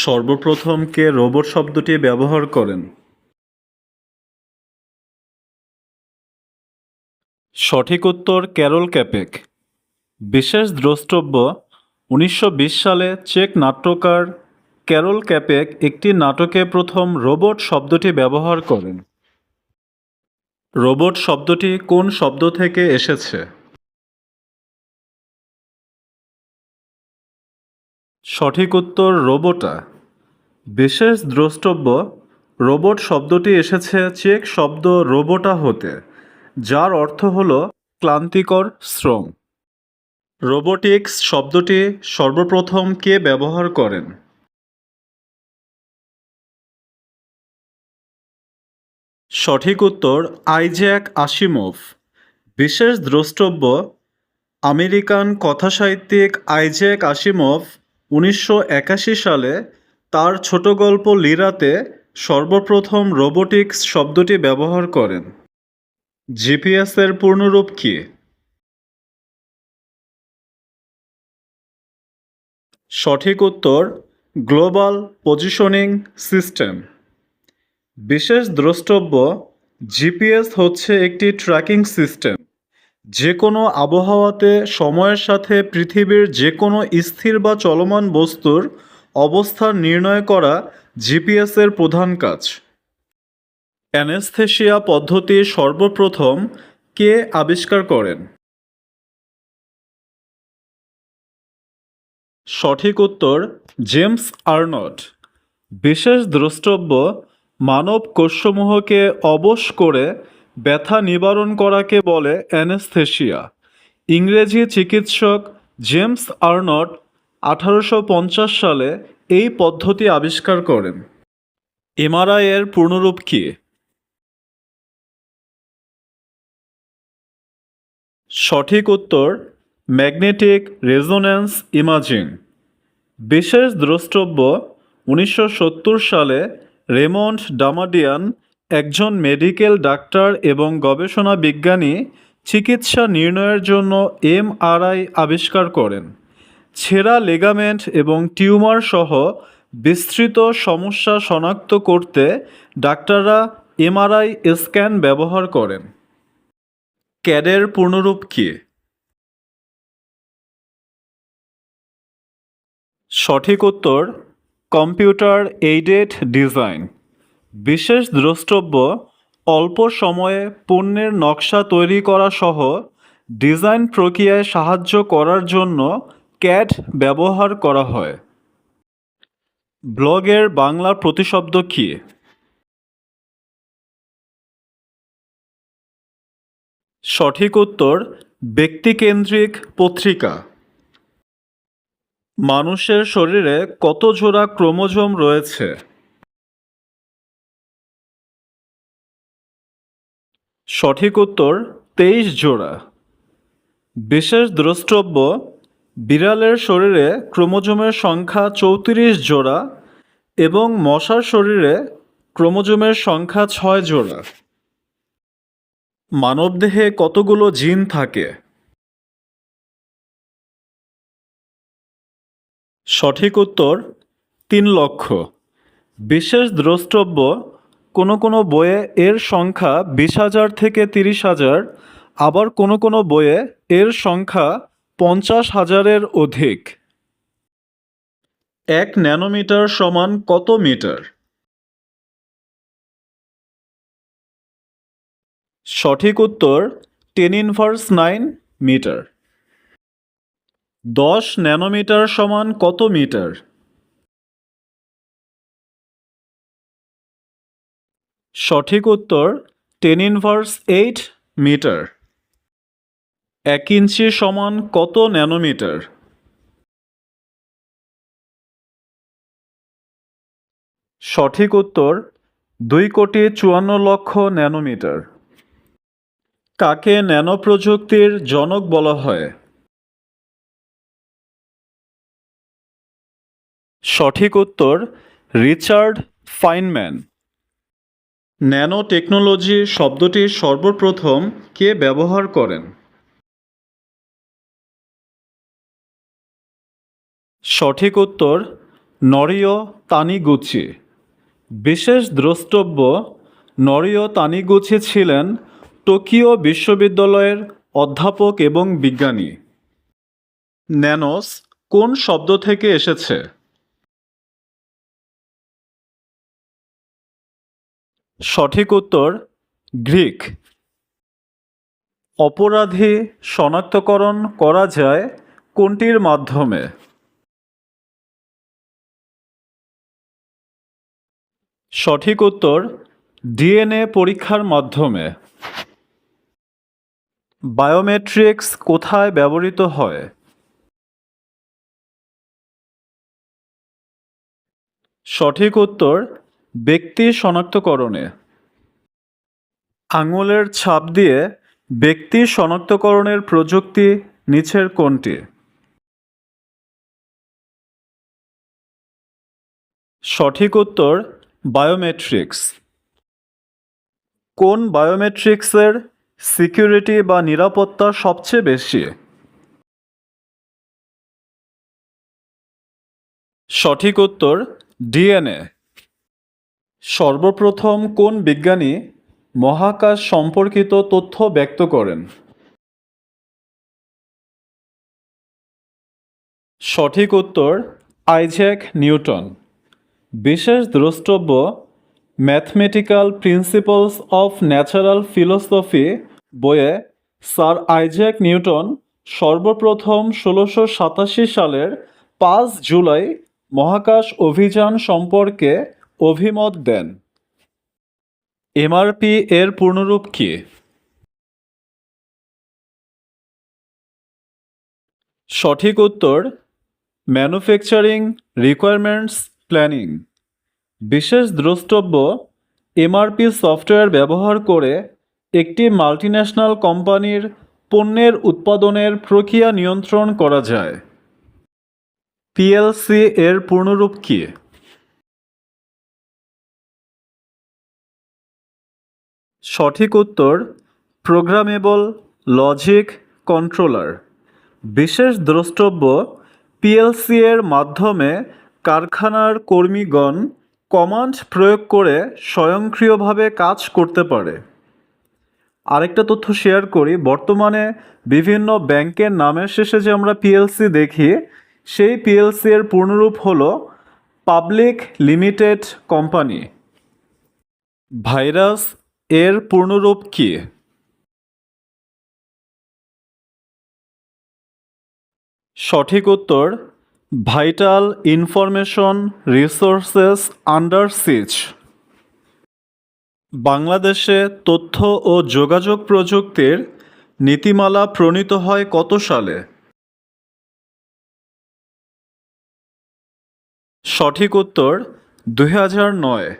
সর্বপ্রথম কে রোবট শব্দটি ব্যবহার করেন। সঠিক উত্তর ক্যারল ক্যাপেক। বিশেষ দ্রষ্টব্য, উনিশশো বিশ সালে চেক নাট্যকার ক্যারল ক্যাপেক একটি নাটকে প্রথম রোবট শব্দটি ব্যবহার করেন। রোবট শব্দটি কোন শব্দ থেকে এসেছে? সঠিক উত্তর রোবোটা বিশেষ দ্রষ্টব্য, রোবট শব্দটি এসেছে চেক শব্দ রোবোটা হতে, যার অর্থ হল ক্লান্তিকর শ্রম। রোবোটিক্স শব্দটি সর্বপ্রথম কে ব্যবহার করেন? সঠিক উত্তর আইজ্যাক আশিমোভ বিশেষ দ্রষ্টব্য, আমেরিকান কথাসাহিত্যিক আইজ্যাক আশিমভ উনিশশো একাশি সালে তার ছোট গল্প লিরাতে সর্বপ্রথম রোবোটিক্স শব্দটি ব্যবহার করেন। জিপিএসের পূর্ণরূপ কী? সঠিক উত্তর, গ্লোবাল পজিশনিং সিস্টেম। বিশেষ দ্রষ্টব্য, জিপিএস হচ্ছে একটি ট্র্যাকিং সিস্টেম। যে কোনো আবহাওয়াতে সময়ের সাথে পৃথিবীর যে কোনো স্থির বা চলমান বস্তুর অবস্থান নির্ণয় করা জিপিএসের প্রধান কাজ। অ্যানেস্থেশিয়া পদ্ধতি সর্বপ্রথম কে আবিষ্কার করেন? সঠিক উত্তর, জেমস আর্নট বিশেষ দ্রষ্টব্য, মানব কোষসমূহকে অবশ করে ব্যথা নিবারণ করাকে বলে অ্যানেস্থেশিয়া ইংরেজি চিকিৎসক জেমস আর্নট আঠারোশো পঞ্চাশ সালে এই পদ্ধতি আবিষ্কার করেন। এমআরআই এর পূর্ণরূপ কী? সঠিক উত্তর, ম্যাগনেটিক রেজোন্যান্স ইমাজিং। বিশেষ দ্রষ্টব্য, উনিশশো সত্তর সালে রেমন্ড ডামাডিয়ান একজন মেডিকেল ডাক্তার এবং গবেষণা বিজ্ঞানী চিকিৎসা নির্ণয়ের জন্য এমআরআই আবিষ্কার করেন। ছেঁড়া লেগামেন্ট এবং টিউমার সহ বিস্তৃত সমস্যা শনাক্ত করতে ডাক্তাররা এমআরআই স্ক্যান ব্যবহার করেন। ক্যাডের পূর্ণরূপ কী? সঠিক উত্তর, কম্পিউটার এইডেড ডিজাইন। বিশেষ দ্রষ্টব্য, অল্প সময়ে পণ্যের নকশা তৈরি করা সহ ডিজাইন প্রক্রিয়ায় সাহায্য করার জন্য ক্যাট ব্যবহার করা হয়। ব্লগের বাংলা প্রতিশব্দ কী? সঠিক উত্তর, ব্যক্তিকেন্দ্রিক পত্রিকা। মানুষের শরীরে কত জোড়া ক্রোমোজোম রয়েছে? সঠিক উত্তর তেইশ জোড়া। বিশেষ দ্রষ্টব্য, বিড়ালের শরীরে ক্রোমোজোমের সংখ্যা চৌত্রিশ জোড়া এবং মশার শরীরে ক্রোমোজোমের সংখ্যা ছয় জোড়া। মানবদেহে কতগুলো জিন থাকে? সঠিক উত্তর, তিন লক্ষ। বিশেষ দ্রষ্টব্য কোনো কোনো বইয়ে এর সংখ্যা বিশ হাজার থেকে তিরিশ হাজার, আবার কোনো কোনো বইয়ে এর সংখ্যা পঞ্চাশ হাজারের অধিক। এক ন্যানোমিটার সমান কত মিটার? সঠিক উত্তর টেন ইনভার্স নাইন মিটার। দশ ন্যানোমিটার সমান কত মিটার? সঠিক উত্তর টেন ইনভার্স এইট মিটার এক ইঞ্চি সমান কত ন্যানোমিটার? সঠিক উত্তর দুই কোটি চুয়ান্ন লক্ষ ন্যানোমিটার। কাকে ন্যানো প্রযুক্তির জনক বলা হয়? সঠিক উত্তর রিচার্ড ফাইনম্যান। ন্যানো টেকনোলজি শব্দটি সর্বপ্রথম কে ব্যবহার করেন? সঠিক উত্তর, নরিও তানিগুচি। বিশেষ দ্রষ্টব্য, নরিও তানিগুচি ছিলেন টোকিও বিশ্ববিদ্যালয়ের অধ্যাপক এবং বিজ্ঞানী। ন্যানোস কোন শব্দ থেকে এসেছে? সঠিক উত্তর গ্রিক। অপরাধী শনাক্তকরণ করা যায় কোনটির মাধ্যমে? সঠিক উত্তর ডিএনএ পরীক্ষার মাধ্যমে। বায়োমেট্রিক্স কোথায় ব্যবহৃত হয়? সঠিক উত্তর ব্যক্তি শনাক্তকরণে। আঙুলের ছাপ দিয়ে ব্যক্তি শনাক্তকরণের প্রযুক্তি নিচের কোনটি সঠিক উত্তর বায়োমেট্রিক্স কোন বায়োমেট্রিক্সের সিকিউরিটি বা নিরাপত্তা সবচেয়ে বেশি? সঠিক উত্তর ডিএনএ সর্বপ্রথম কোন বিজ্ঞানী মহাকাশ সম্পর্কিত তথ্য ব্যক্ত করেন? সঠিক উত্তর, আইজ্যাক নিউটন। বিশেষ দ্রষ্টব্য, mathematical principles of natural philosophy বইয়ে স্যার আইজ্যাক নিউটন সর্বপ্রথম ষোলোশো সাতাশি সালের পাঁচ জুলাই মহাকাশ অভিযান সম্পর্কে অভিমত দেন। এমআরপি এর পূর্ণরূপ কি? সঠিক উত্তর, ম্যানুফ্যাকচারিং রিকোয়ারমেন্টস প্ল্যানিং। বিশেষ দ্রষ্টব্য, এমআরপি সফটওয়্যার ব্যবহার করে একটি মাল্টিন্যাশনাল কোম্পানির পণ্যের উৎপাদনের প্রক্রিয়া নিয়ন্ত্রণ করা যায়। পিএলসি এর পূর্ণরূপ কি? সঠিক উত্তর প্রোগ্রামেবল লজিক কন্ট্রোলার। বিশেষ দ্রষ্টব্য পিএলসি এর মাধ্যমে কারখানার কর্মীগণ কমান্ড প্রয়োগ করে স্বয়ংক্রিয়ভাবে কাজ করতে পারে। আরেকটা তথ্য শেয়ার করি, বর্তমানে বিভিন্ন ব্যাংকের নামের শেষে যে আমরা পিএলসি দেখি, সেই পিএলসি এর পূর্ণরূপ হল পাবলিক লিমিটেড কোম্পানি। ভাইরাস এর পূর্ণরূপ কি? সঠিক উত্তর vital information resources under siege বাংলাদেশে তথ্য ও যোগাযোগ প্রযুক্তির নীতিমালা প্রণীত হয় কত সালে? সঠিক উত্তর, দুই নয়।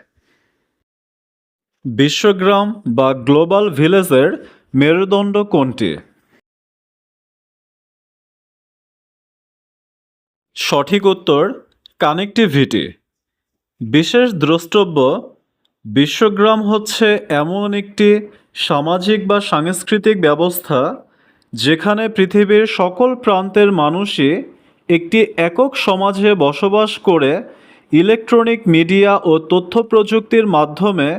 বিশ্বগ্রাম বা গ্লোবাল ভিলেজের মেরুদণ্ড কোনটি? সঠিক উত্তর, কানেক্টিভিটি। বিশেষ দ্রষ্টব্য, বিশ্বগ্রাম হচ্ছে এমন একটি সামাজিক বা সাংস্কৃতিক ব্যবস্থা যেখানে পৃথিবীর সকল প্রান্তের মানুষই একটি একক সমাজে বসবাস করে ইলেকট্রনিক মিডিয়া ও তথ্য প্রযুক্তির মাধ্যমে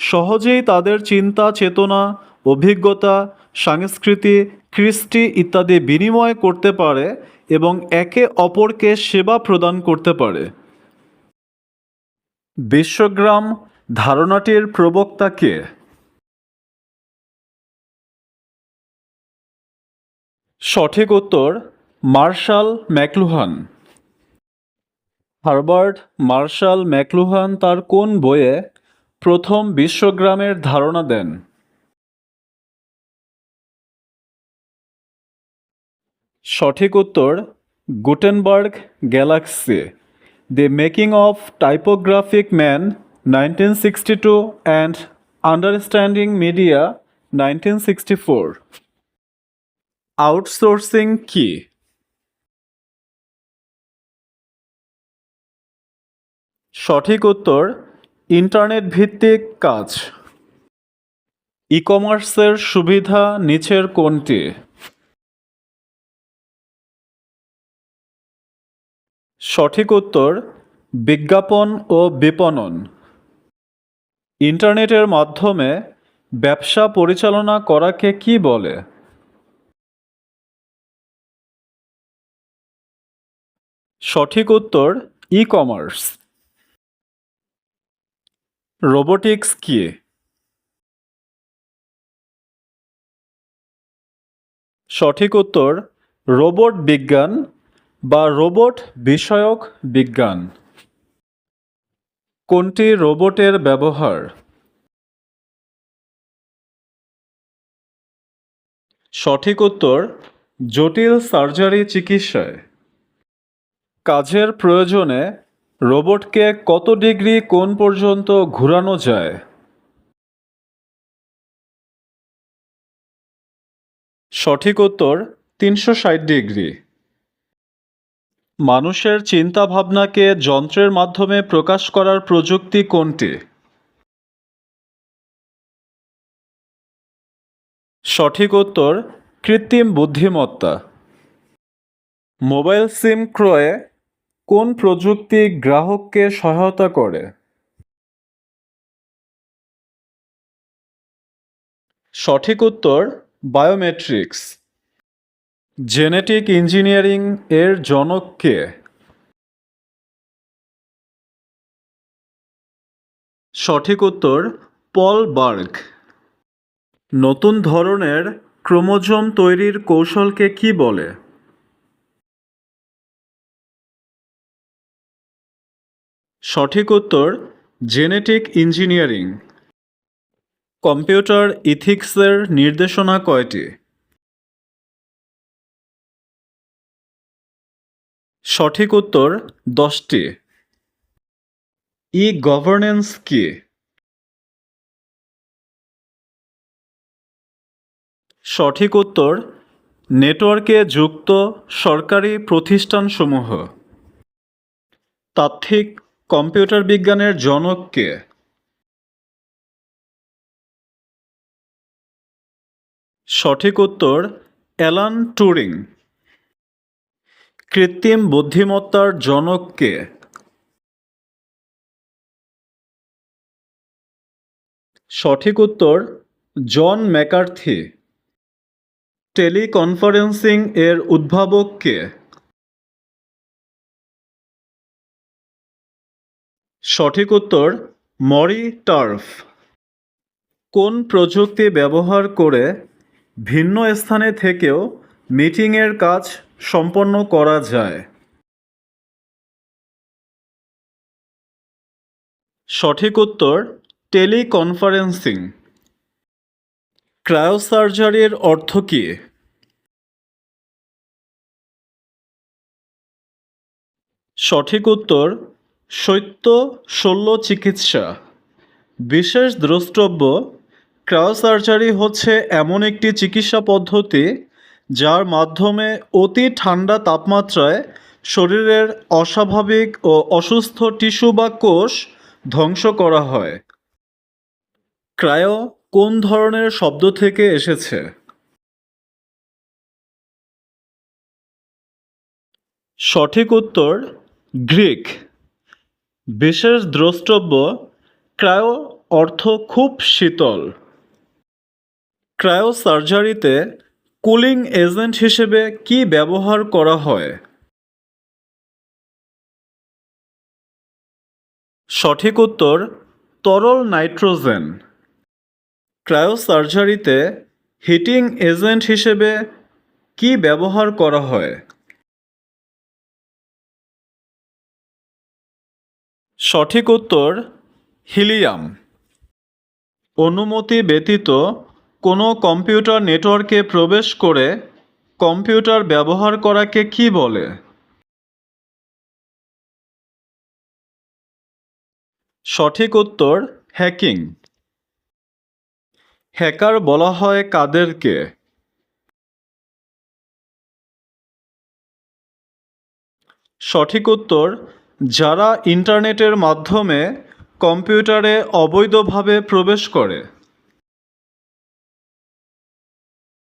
সহজেই তাদের চিন্তা, চেতনা, অভিজ্ঞতা, সংস্কৃতি, কৃষ্টি ইত্যাদি বিনিময় করতে পারে এবং একে অপরকে সেবা প্রদান করতে পারে। বিশ্বগ্রাম ধারণাটির প্রবক্তা কে? সঠিক উত্তর, Marshall McLuhan. Herbert Marshall McLuhan তার কোন বইয়ে প্রথম বিশ্বগ্রামের ধারণা দেন। সঠিক উত্তর, Gutenberg galaxy. The making of typographic man nineteen sixty two and understanding media nineteen sixty four outsourcing কি? সঠিক উত্তর ইন্টারনেট ভিত্তিক কাজ। ই কমার্সের সুবিধা নিচের কোনটি? সঠিক উত্তর, বিজ্ঞাপন ও বিপণন। ইন্টারনেটের মাধ্যমে ব্যবসা পরিচালনা করাকে কি বলে? সঠিক উত্তর ই কমার্স রোবোটিক্স কি? সঠিক উত্তর রোবট বিজ্ঞান বা রোবট বিষয়ক বিজ্ঞান। কোনটি রোবটের ব্যবহার? সঠিক উত্তর, জটিল সার্জারি চিকিৎসায়। কাজের প্রয়োজনে রোবটকে কত ডিগ্রি কোণ পর্যন্ত ঘোরানো যায়? সঠিক উত্তর, তিনশো ষাট ডিগ্রি। মানুষের চিন্তা ভাবনাকে যন্ত্রের মাধ্যমে প্রকাশ করার প্রযুক্তি কোনটি? সঠিক উত্তর, কৃত্রিম বুদ্ধিমত্তা। মোবাইল সিম ক্রয়ে কোন প্রযুক্তি গ্রাহককে সহায়তা করে? সঠিক উত্তর, বায়োমেট্রিক্স। জেনেটিক ইঞ্জিনিয়ারিং এর জনক কে? সঠিক উত্তর, পল বার্গ। নতুন ধরনের ক্রোমোজোম তৈরির কৌশলকে কি বলে? সঠিক উত্তর জেনেটিক ইঞ্জিনিয়ারিং কম্পিউটার ইথিক্সের নির্দেশনা কয়টি? সঠিক উত্তর, দশটি। ই গভর্নেন্স কি? সঠিক উত্তর, নেটওয়ার্কে যুক্ত সরকারি প্রতিষ্ঠানসমূহ। তাত্ত্বিক কম্পিউটার বিজ্ঞানের জনক কে? সঠিক উত্তর, অ্যালান টুরিং। কৃত্রিম বুদ্ধিমত্তার জনক কে? সঠিক উত্তর, জন ম্যাকার্থি। টেলিকনফারেন্সিং এর উদ্ভাবক কে? সঠিক উত্তর, মরি টার্ফ। কোন প্রযুক্তি ব্যবহার করে ভিন্ন স্থানে থেকেও মিটিংয়ের কাজ সম্পন্ন করা যায়? সঠিক উত্তর, টেলিকনফারেন্সিং। ক্রায়োসার্জারির অর্থ কী? সঠিক উত্তর শৈত্য শল্য চিকিৎসা। বিশেষ দ্রষ্টব্য ক্রায়োসার্জারি হচ্ছে এমন একটি চিকিৎসা পদ্ধতি যার মাধ্যমে অতি ঠান্ডা তাপমাত্রায় শরীরের অস্বাভাবিক ও অসুস্থ টিস্যু বা কোষ ধ্বংস করা হয়। ক্রায়ো কোন ধরনের শব্দ থেকে এসেছে? সঠিক উত্তর, গ্রিক। বিশেষ দ্রষ্টব্য, ক্রায়ো অর্থ খুব শীতল। ক্রায়ো সার্জারিতে কুলিং এজেন্ট হিসেবে কি ব্যবহার করা হয়? সঠিক উত্তর, তরল নাইট্রোজেন। ক্রায়োসার্জারিতে হিটিং এজেন্ট হিসেবে কি ব্যবহার করা হয়? সঠিক উত্তর হিলিয়াম। অনুমতি ব্যতীত কোনো কম্পিউটার নেটওয়ার্কে প্রবেশ করে কম্পিউটার ব্যবহার করাকে কি বলে? সঠিক উত্তর হ্যাকিং। হ্যাকার বলা হয় কাদেরকে। সঠিক উত্তর যারা ইন্টারনেটের মাধ্যমে কম্পিউটারে অবৈধভাবে প্রবেশ করে।